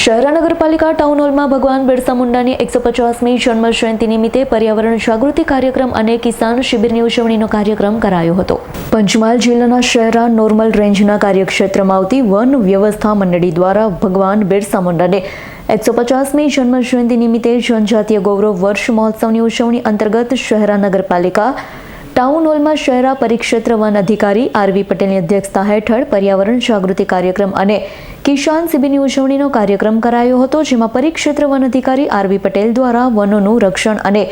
શહેરા નગરપાલિકા ટાઉન હોલમાં ભગવાન બિરસા મુંડાની એકસો પચાસમી જન્મ જયંતિ નિમિત્તે પર્યાવરણ જાગૃતિ કાર્યક્રમ અને કિસાન શિબિરની ઉજવણીનો કાર્યક્રમ કરાયો હતો. પંચમહાલ જિલ્લાના શહેરા નોર્મલ રેન્જના કાર્યક્ષેત્રમાં આવતી વન વ્યવસ્થા મંડળી દ્વારા ભગવાન બિરસા મુંડાને એકસો પચાસમી જન્મ જયંતિ નિમિત્તે જનજાતીય ગૌરવ વર્ષ મહોત્સવની ઉજવણી અંતર્ગત શહેરા નગરપાલિકા ટાઉન હોલમાં શહેરા પરિક્ષેત્ર વન અધિકારી આરવી પટેલની અધ્યક્ષતા હેઠળ પર્યાવરણ જાગૃતિ કાર્યક્રમ અને કિસાન શિબિરની ઉજવણીનો કાર્યક્રમ કરાયો હતો, જેમાં પરિક્ષેત્ર વન અધિકારી આરવી પટેલ દ્વારા વનોનું રક્ષણ અને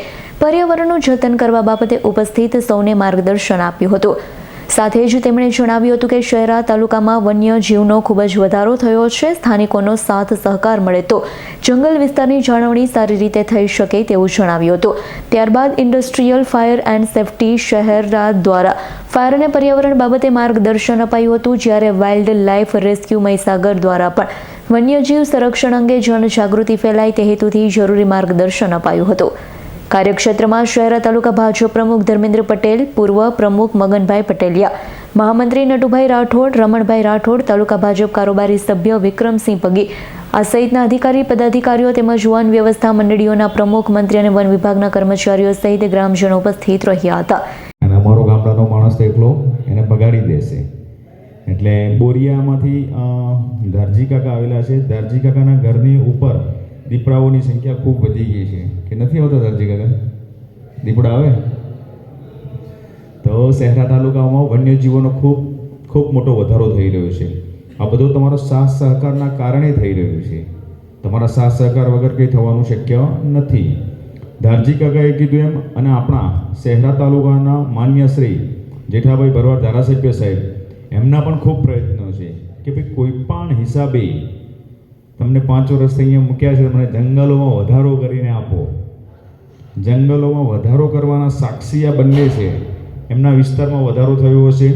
પર્યાવરણનું જતન કરવા બાબતે ઉપસ્થિત સૌને માર્ગદર્શન આપ્યું હતું. સાથે જ તેમણે જણાવ્યું હતું કે શહેરા તાલુકામાં વન્ય જીવનો ખૂબ જ વધારો થયો છે. સ્થાનિકોનો સાથ સહકાર મળે તો જંગલ વિસ્તારની જાળવણી સારી રીતે થઈ શકે તેવું જણાવ્યું હતું. ત્યારબાદ industrial fire and safety Shehera દ્વારા ફાયર અને પર્યાવરણ બાબતે માર્ગદર્શન અપાયું હતું. જ્યારે વાઇલ્ડ લાઇફ રેસ્ક્યુ મહીસાગર દ્વારા પણ વન્યજીવ સંરક્ષણ અંગે જનજાગૃતિ ફેલાય તે હેતુથી જરૂરી માર્ગદર્શન અપાયું હતું. કાર્યક્ષેત્રમાં શહેરા તાલુકા ભાજપ પ્રમુખ ધર્મેન્દ્ર પટેલ, પૂર્વ પ્રમુખ મગનભાઈ પટેલિયા, મહામંત્રી નટુભાઈ રાઠોડ, રમણભાઈ રાઠોડ, તાલુકા ભાજપ કારોબારી સભ્ય વિક્રમસિંહ પગી. આ સહિતના અધિકારી, પદાધિકારીઓ તેમજ વન વ્યવસ્થા મંડળીઓના પ્રમુખ મંત્રી અને વન વિભાગના કર્મચારીઓ સહિત ગ્રામજનો ઉપસ્થિત રહ્યા હતા. અમારો ગામડાનો માણસ એકલો એને બગાડી દેશે. એટલે બોરિયામાંથી દરજી કાકા આવેલા છે. દરજી કાકાના ઘરની ઉપર દીપડાઓની સંખ્યા ખૂબ વધી ગઈ છે. કે નથી આવતા ધારજી કાકા? દીપડા આવે? તો શહેરા તાલુકામાં વન્યજીવોનો ખૂબ ખૂબ મોટો વધારો થઈ રહ્યો છે. આ બધો તમારો સાથ સહકારના કારણે થઈ રહ્યું છે. તમારા સાથ સહકાર વગર કંઈ થવાનું શક્ય નથી. ધારજી કાકાએ કીધું એમ, અને આપણા શહેરા તાલુકાના માન્ય શ્રી જેઠાભાઈ ભરવાડ ધારાસભ્ય સાહેબ, એમના પણ ખૂબ પ્રયત્નો છે કે ભાઈ કોઈ પણ હિસાબે તમને પાંચ વર્ષથી અહીંયા મૂક્યા છે, મને જંગલોમાં વધારો કરીને આપો. જંગલોમાં વધારો કરવાના સાક્ષી આ બંને છે. એમના વિસ્તારમાં વધારો થયો હશે.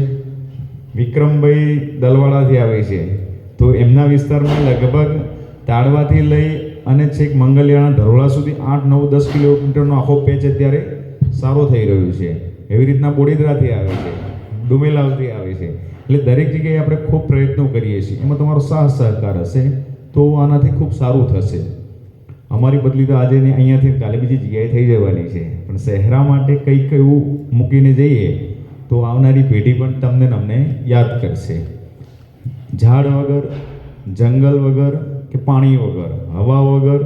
વિક્રમભાઈ દલવાડાથી આવે છે. તો એમના વિસ્તારમાં લગભગ તાળવાથી લઈ અને છેક મંગલિયાના ધરોળા સુધી આઠ, નવ, દસ કિલોમીટરનો આખો પેચ અત્યારે સારો થઈ રહ્યો છે. એવી રીતના બોડીદરાથી આવે છે. ડુમેલાવથી આવે છે. એટલે દરેક જગ્યાએ આપણે ખૂબ પ્રયત્નો કરીએ છીએ. એમાં તમારો સાહસ સહકાર હશે. તો આનાથી ખૂબ સારું થશે. અમારી બદલી તો આજે અહીંયાથી કાલે બીજી જગ્યાએ થઈ જવાની છે. પણ શહેરા માટે કંઈક એવું મૂકીને જઈએ તો આવનારી પેઢી પણ તમને અમને યાદ કરશે. ઝાડ વગર, જંગલ વગર કે પાણી વગર, હવા વગર,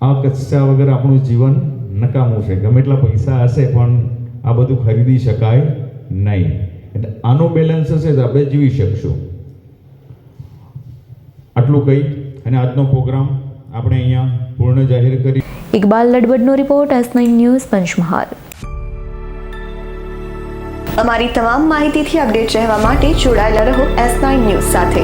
આ કચ્છા વગર આપણું જીવન નકામું છે. ગમે એટલા પૈસા હશે પણ આ બધું ખરીદી શકાય નહીં. એટલે આનું બેલેન્સ હશે તો આપણે જીવી શકશું. આટલું કહી અને આજનો પ્રોગ્રામ આપણે અહીંયા પૂર્ણ જાહેર કરી. Iqbal લડબડનો report S nine news Panchmahal. અમારી તમામ માહિતીથી અપડેટ રહેવા માટે જોડાયેલા રહો એસ નાઇન ન્યૂઝ સાથે.